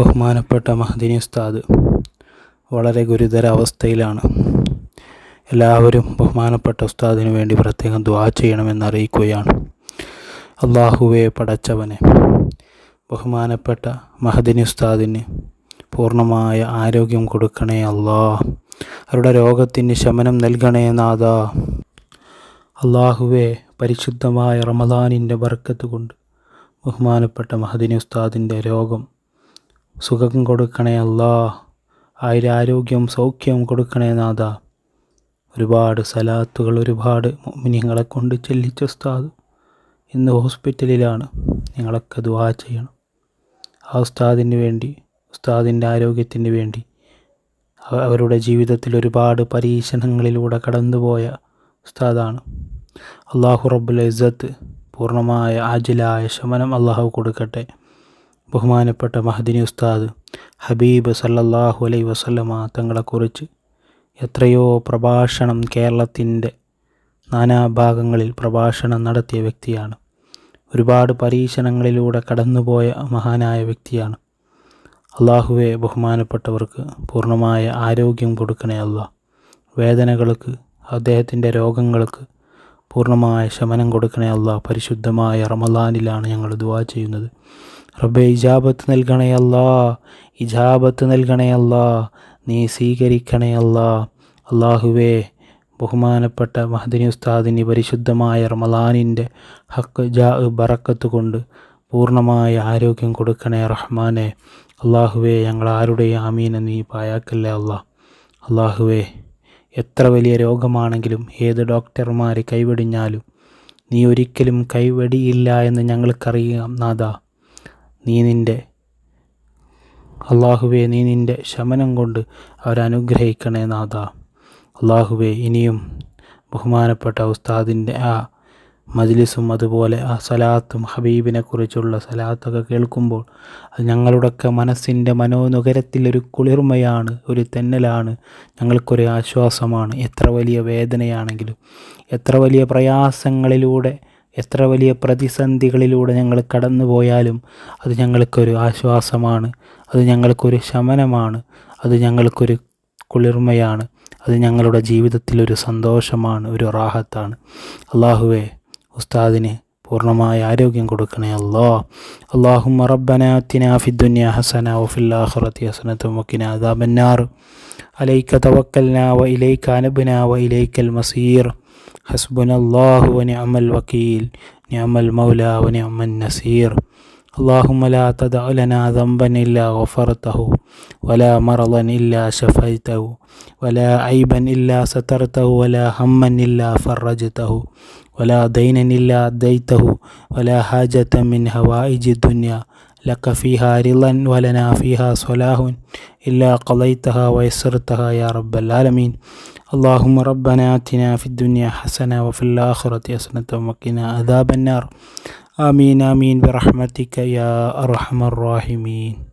ബഹുമാനപ്പെട്ട മഹദിനി ഉസ്താദ് വളരെ ഗുരുതര അവസ്ഥയിലാണ് എല്ലാവരും ബഹുമാനപ്പെട്ട ഉസ്താദിന് വേണ്ടി പ്രത്യേകം ദ്വാ ചെയ്യണമെന്ന് അറിയിക്കുകയാണ്. അള്ളാഹുവെ പടച്ചവനെ ബഹുമാനപ്പെട്ട മഹദിനി ഉസ്താദിന് പൂർണമായ ആരോഗ്യം കൊടുക്കണേ അല്ലാ. അവരുടെ രോഗത്തിന് ശമനം നൽകണേ നാഥ. അള്ളാഹുവെ പരിശുദ്ധമായ റമദാനിന്റെ ബർക്കത്ത് കൊണ്ട് ബഹുമാനപ്പെട്ട മഹദിനി ഉസ്താദിന്റെ രോഗം സുഖം കൊടുക്കണേ അല്ലാ ആരോഗ്യം സൗഖ്യവും കൊടുക്കണേ നാഥ. ഒരുപാട് സലാത്തുകൾ ഒരുപാട് മിനിങ്ങളെ കൊണ്ട് ചെല്ലിച്ച ഉസ്താദ് ഇന്ന് ഹോസ്പിറ്റലിലാണ്. നിങ്ങളൊക്കെ ദുആ ചെയ്യണം. ആ ഉസ്താദിന് വേണ്ടി ഉസ്താദിന്റെ ആരോഗ്യത്തിന് വേണ്ടി അവ- അവരുടെ ജീവിതത്തിൽ ഒരുപാട് പരീക്ഷണങ്ങളിലൂടെ കടന്നുപോയ ഉസ്താദാണ്. അള്ളാഹു റബ്ബുൽ ഇസ്സത്ത് പൂർണമായ ആജിലായ ശമനം അള്ളാഹു കൊടുക്കട്ടെ. ബഹുമാനപ്പെട്ട മഹദിനി ഉസ്താദ് ഹബീബ് സല്ലല്ലാഹു അലൈ വസല്ലമ തങ്ങളെക്കുറിച്ച് എത്രയോ പ്രഭാഷണം കേരളത്തിന്റെ നാനാഭാഗങ്ങളിൽ പ്രഭാഷണം നടത്തിയ വ്യക്തിയാണ്. ഒരുപാട് പരീക്ഷണങ്ങളിലൂടെ കടന്നുപോയ മഹാനായ വ്യക്തിയാണ്. അള്ളാഹുവെ ബഹുമാനപ്പെട്ടവർക്ക് പൂർണമായ ആരോഗ്യം കൊടുക്കണേ അല്ല വേദനകൾക്ക് അദ്ദേഹത്തിന്റെ രോഗങ്ങൾക്ക് പൂർണമായ ശമനം കൊടുക്കണേ അല്ല പരിശുദ്ധമായ റമലാനിലാണ് ഞങ്ങൾ ദുവാ ചെയ്യുന്നത്. റബ്ബെ ഇജാബത്ത് നൽകണേ അല്ലാ. ഇജാബത്ത് നൽകണേ അല്ലാ. നീ സ്വീകരിക്കണേ അല്ലാ. അള്ളാഹുവേ ബഹുമാനപ്പെട്ട മഹദിനി ഉസ്താദിന് പരിശുദ്ധമായ റമലാനിന്റെ ഹക്ക് ജാ ബറക്കത്ത് കൊണ്ട് പൂർണമായ ആരോഗ്യം കൊടുക്കണേ റഹ്മാനെ. അള്ളാഹുവേ ഞങ്ങൾ ആരുടെയും ആമീന നീ പായാക്കല്ലേ അള്ളാ അള്ളാഹുവേ എത്ര വലിയ രോഗമാണെങ്കിലും ഏത് ഡോക്ടർമാർ കൈവെടിഞ്ഞാലും നീ ഒരിക്കലും കൈവെടിയില്ല എന്ന് ഞങ്ങൾക്കറിയാം നാഥ. നീ നിന്റെ അള്ളാഹുവെ നീ നിന്റെ ശമനം കൊണ്ട് അവരനുഗ്രഹിക്കണേ നാഥ. അള്ളാഹുവെ ഇനിയും ബഹുമാനപ്പെട്ട ഉസ്താദിന്റെ ആ മജ്ലിസും അതുപോലെ ആ സലാത്തും ഹബീബിനെ കുറിച്ചുള്ള സലാത്തൊക്കെ കേൾക്കുമ്പോൾ അത് ഞങ്ങളുടെയൊക്കെ മനസ്സിന്റെ മനോനുകരത്തിൽ ഒരു കുളിർമയാണ് ഒരു തെന്നലാണ് ഞങ്ങൾക്കൊരു ആശ്വാസമാണ്. എത്ര വലിയ വേദനയാണെങ്കിലും എത്ര വലിയ പ്രയാസങ്ങളിലൂടെ എത്ര വലിയ പ്രതിസന്ധികളിലൂടെ ഞങ്ങൾ കടന്നു പോയാലും അത് ഞങ്ങൾക്കൊരു ആശ്വാസമാണ്. അത് ഞങ്ങൾക്കൊരു ശമനമാണ്. അത് ഞങ്ങൾക്കൊരു കുളിർമയാണ്. അത് ഞങ്ങളുടെ ജീവിതത്തിൽ ഒരു സന്തോഷമാണ് ഒരു റാഹത്താണ്. അള്ളാഹുവേ ഉസ്താദിന് പൂർണമായ ആരോഗ്യം കൊടുക്കണേ അല്ലോ അള്ളാഹു റബ്ബന അത്തിന ഫിദ്ദുന്യ ഹസന വഫിൽ ആഖിറതി ഹസനത്തും വഖിന അദാബന്നാർ. അലൈക തവക്കൽന വ ഇലൈക അനബ്ന ഇലൈക്കൽ മസീർ. حسبنا الله ونعم الوكيل نعم المولى ونعم النصير. اللهم لا تدع لنا ذنبا إلا غفرته ولا مرضا إلا شفيته ولا عيبا إلا سترته ولا هما إلا فرجته ولا دينا إلا أديته ولا حاجة من هوائج الدنيا. لك فيها رضا ولنا فيها صلاح إلا قضيتها ويسرتها يا رب العالمين. اللهم ربنا آتنا في الدنيا حسنة وفي الآخرة حسنة وقنا عذاب النار. آمين آمين برحمتك يا أرحم الراحمين.